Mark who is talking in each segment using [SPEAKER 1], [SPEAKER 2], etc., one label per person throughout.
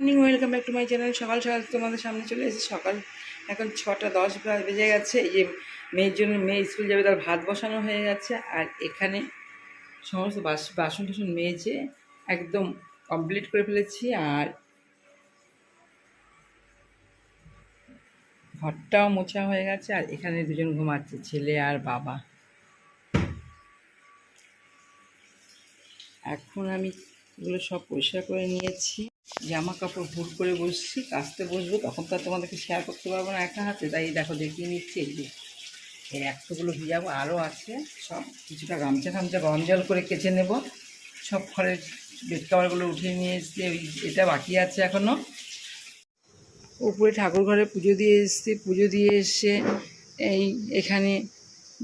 [SPEAKER 1] Morning welcome back to my channel সকাল সকাল তোমাদের সামনে চলে এসেছি। সকাল এখন ছটা দশ বেজে গেছে। এই যে মেয়ের জন্য মেয়ে স্কুল যাবে, তার ভাত বসানো হয়ে গেছে। আর এখানে সমস্ত বাস, বাসন টাসন মেজে একদম কমপ্লিট করে ফেলেছি। আর ঘরটাও মোছা হয়ে গেছে। আর এখানে দুজন ঘুমাচ্ছে, ছেলে আর বাবা। এখন আমি এগুলো সব পরিষ্কার করে নিয়েছি। জামা কাপড় ভুল করে বসছি, কাচতে বসবো, তখন তো আর তোমাদেরকে শেয়ার করতে পারব না একা হাতে। তাই দেখো দেখিয়ে নিচ্ছি এই যে। এই একটোগুলো ভিজাবো আরও আছে, সব কিছুটা গামছা ফামছা গরম জল করে কেচে নেব। সব ঘরের বেড কাভারগুলো উঠিয়ে নিয়ে এসছি ওই এটা বাকি আছে এখনও উপরে ঠাকুর ঘরে পুজো দিয়ে এসছি, পুজো দিয়ে এসে এই এখানে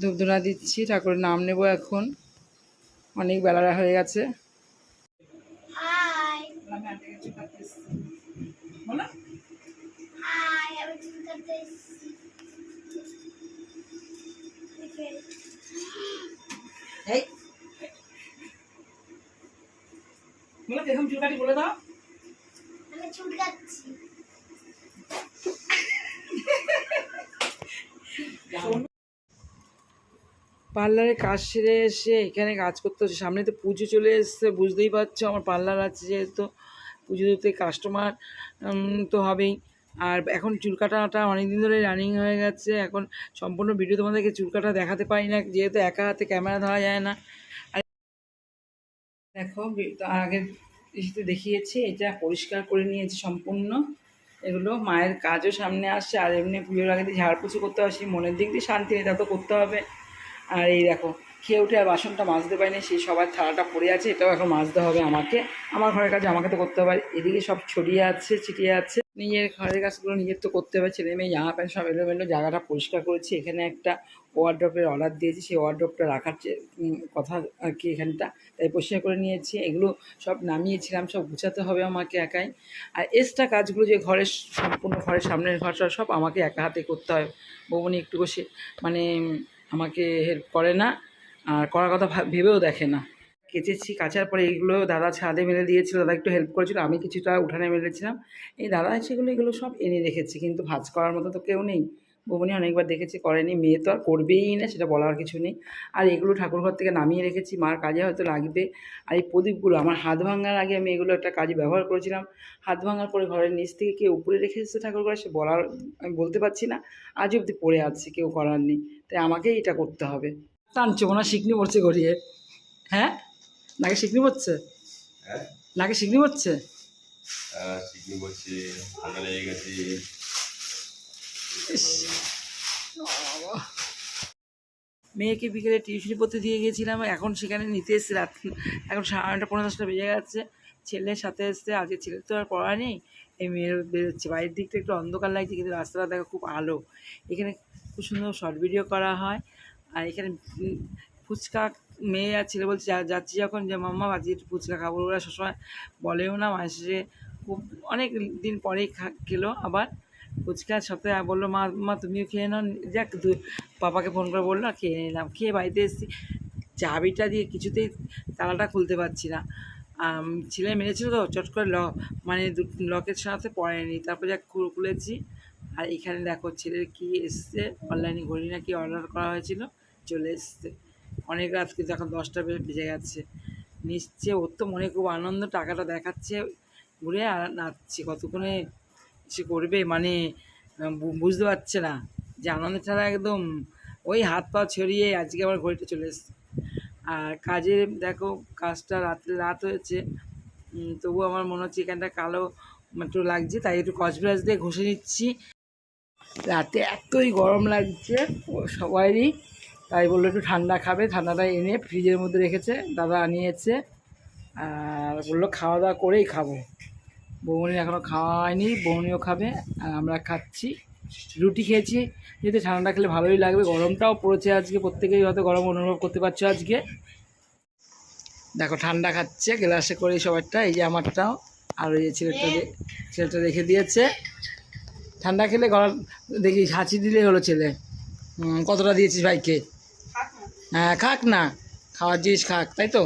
[SPEAKER 1] ধূপধুনা দিচ্ছি, ঠাকুরের নাম নেব এখন। অনেক বেলা হয়ে গেছে। বলো।
[SPEAKER 2] আমি চুল কাটতে এসেছি
[SPEAKER 1] এই। বলো দেখুন চুল কাটি বলে দাও।
[SPEAKER 2] আমি চুল কাটছি
[SPEAKER 1] পার্লারে কাজ সেরে এসে এখানে কাজ করতে হচ্ছে। সামনে তো পুজো চলে এসছে, বুঝতেই পারছ। আমার পার্লার আছে যেহেতু, পুজো কাস্টমার তো হবেই। আর এখন চুল কাটাটা অনেক দিন ধরে রানিং হয়ে গেছে। এখন সম্পূর্ণ ভিডিও তোমাদেরকে চুল কাটা দেখাতে পারি না, যেহেতু একা হাতে ক্যামেরা ধরা যায় না। আর দেখো আগে দেখিয়েছি, এটা পরিষ্কার করে নিয়েছি সম্পূর্ণ। এগুলো মায়ের কাজও সামনে আসছে, আর এমনি পুজোর আগে দিয়ে ঝাড়পুছু করতে সেই মনের দিক দিয়ে শান্তি নেই, তা তো করতে হবে। আর এই দেখো, খেয়ে উঠে আর বাসনটা মাজতে পারিনি, সেই সবার থালাটা পড়ে আছে, এটাও এখন মাজতে হবে আমাকে। আমার ঘরের কাজ আমাকে তো করতে হবে এদিকে সব ছড়িয়ে আছে, ছিটিয়ে আছে। নিজের ঘরের কাজগুলো নিজের তো করতে হবে, ছেলে মেয়ে, জামা প্যান্ট সব এলোমেলো, জায়গাটা পরিষ্কার করেছি। এখানে একটা ওয়ার্ড্রপের অর্ডার দিয়েছি, সেই ওয়ার্ড্রপটা রাখার কথা আর কি এখানটা, তাই পরিষ্কার করে নিয়েছি। এগুলো সব নামিয়েছিলাম, সব গুছাতে হবে আমাকে একাই। আর এক্সট্রা কাজগুলো যে ঘরের সম্পূর্ণ ঘরের সামনের ঘরটা সব আমাকে একা হাতে করতে হয়। বৌমনি একটু বসে মানে আমাকে হেল্প করে না, আর করার কথা ভাব- ভেবেও দেখে না। কেচেছি, কাচার পরে এইগুলো দাদা ছাদে মেলে দিয়েছিল, দাদা একটু হেল্প করেছিল, আমি কিছুটা উঠানে মেলেছিলাম। এই দাদা সেগুলো এগুলো সব এনে রেখেছি, কিন্তু ভাজ করার মতো তো কেউ নেই। বৌমনি অনেকবার দেখেছি, করেনি, মেয়ে তো আর করবেই না, সেটা বলার কিছু নেই। আর এগুলো ঠাকুরঘর থেকে নামিয়ে রেখেছি, মার কাজে হয়তো লাগবে। আর এই প্রদীপগুলো, আমার হাত ভাঙার আগে আমি এগুলো একটা কাজে ব্যবহার করেছিলাম। হাত ভাঙার পরে ঘরের নিচ থেকে কেউ উপরে রেখে এসেছে ঠাকুর ঘরে সে বলার, আমি বলতে পারছি না। আজ অবধি পড়ে আছে, কেউ করার নেই। তাই আমাকেই এটা করতে হবে। টানছো মনে হয় শিকনি পড়ছে গড়িয়ে। হ্যাঁ? নাকে শিকনি পড়ছে?
[SPEAKER 3] হ্যাঁ।
[SPEAKER 1] নাকে শিকনি পড়ছে?
[SPEAKER 3] ঠান্ডা লেগে গেছে।
[SPEAKER 1] মেয়েকে বিকেলে টিউশনি পড়তে দিয়ে গিয়েছিলাম এখন সেখানে নিতে এসেছি রাত এখন সাড়ে নটা পনেরো দশটা বেজে গেছে। ছেলের সাথে এসছে আজকে ছেলের তো আর পড়া নেই এই মেয়ের বেরোচ্ছে। বাইরের দিকটা একটু অন্ধকার লাগছে কিন্তু রাস্তাটা দেখো খুব আলো। এখানে খুব সুন্দর শর্ট ভিডিও করা হয়। আর এখানে ফুচকা মেয়ে আর ছেলে বলছে যাচ্ছি যখন যে, মাম্মা একটু ফুচকা খাব। ওরা সবসময় বলেও না। মাসে খুব অনেক দিন পরেই খা, খেলো আবার ফুচকার সাথে বলল, মা মা, তুমিও খেয়ে নাও। যাক পাপাকে ফোন করে বলল খেয়ে নিলাম। খেয়ে বাড়িতে এসেছি। চাবিটা দিয়ে কিছুতেই তালাটা খুলতে পারছি না। ছেলে মেরেছিল তো, চট করে ল মানে লকের সাথে পড়েনি। তারপর যাক খুলেছি। আর এখানে দেখো ছেলের কি এসছে? অনলাইনে ঘড়ি নাকি অর্ডার করা হয়েছিল, চলে এসছে। অনেক রাত কিন্তু এখন দশটা বেজে গেছে। নিচ্ছে ওর তো মনে খুব আনন্দ, টাকাটা দেখাচ্ছে ঘুরে আর নাচছে। কতক্ষণে সে করবে? মানে বুঝতে পারছে না যে আনন্দ ছাড়া একদম ওই হাত পা ছড়িয়ে আজকে আবার ঘড়িটা চলে এসছে। আর কাজে দেখো, কাজটা রাত্রে রাত হয়েছে। তবু আমার মনে হচ্ছে এখানটা কালো একটু লাগছে, তাই একটু কসব্রাশ দিয়ে ঘষে নিচ্ছি। রাতে এতই গরম লাগছে, ও সবারই তাই বলল, একটু ঠান্ডা খাবে। ঠান্ডাটা এনে ফ্রিজের মধ্যে রেখেছে, দাদা আনিয়েছে। আর বলল, খাওয়া দাওয়া করেই খাব। বৌমনি এখনও খাওয়া হয়নি খাবে, আর আমরা খাচ্ছি। রুটি খেয়েছি, যেহেতু ঠান্ডা খেলে ভালোই লাগবে, গরমটাও পড়েছে আজকে, প্রত্যেকেই হয়তো গরম অনুভব করতে পারছ আজকে। দেখো, ঠান্ডা খাচ্ছে, গ্লাসে করে সবারটা এই যে আমারটাও, আর ওই ছেলেটা ছেলেটা রেখে দিয়েছে। ঠান্ডা খেলে গরম দেখি হাঁচি দিলেই হলো ছেলে। কতটা দিয়েছিস ভাইকে? হ্যাঁ খাক না খাওয়ার জিনিস খাক তাই তো?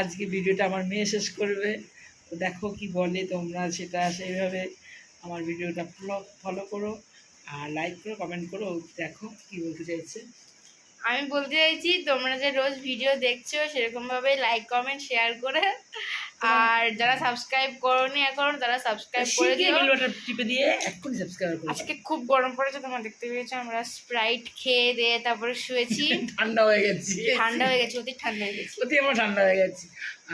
[SPEAKER 1] আজকে ভিডিওটা আমার মেয়ে শেষ করবে। দেখো কি বলে তোমরা সেটা সেইভাবে আমার ভিডিওটা ফলো ফলো করো আর লাইক করো কমেন্ট করো। দেখো কি বলতে চাইছে।
[SPEAKER 4] আমি বলতে চাইছি তোমরা যে রোজ ভিডিও দেখছ সেরকম ভাবে লাইক কমেন্ট শেয়ার করে আর যারা সাবস্ক্রাইব করোনি এখন তারা সাবস্ক্রাইব করে দিও।
[SPEAKER 1] বেলবাটন টিপে দিয়ে এক্ষুনি সাবস্ক্রাইব করো
[SPEAKER 4] আজকে খুব গরম পড়েছে তোমরা দেখতে পেয়েছ। আমরা স্প্রাইট খেয়ে দিয়ে তারপরে শুয়েছি।
[SPEAKER 1] ঠান্ডা হয়ে গেছি।
[SPEAKER 4] ঠান্ডা হয়ে গেছে অতি ঠান্ডা হয়ে গেছে।
[SPEAKER 1] সত্যি আমার ঠান্ডা হয়ে গেছে।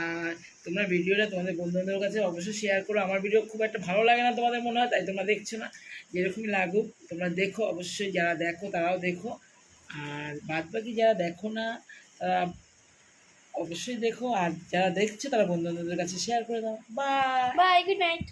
[SPEAKER 1] আর তোমরা ভিডিওটা তোমাদের বন্ধুদের কাছে অবশ্যই শেয়ার করো। আমার ভিডিও খুব একটা ভালো লাগে না তোমাদের মনে হয় তাই তোমরা দেখছ না। যেরকমই লাগুক তোমরা দেখো। অবশ্যই যারা দেখো তারাও দেখো। আর বাদ বাকি যারা দেখো না তারা অবশ্যই দেখো, আর যারা দেখছে তারা বন্ধু বান্ধবদের কাছে শেয়ার করে দাও। Bye
[SPEAKER 4] bye good night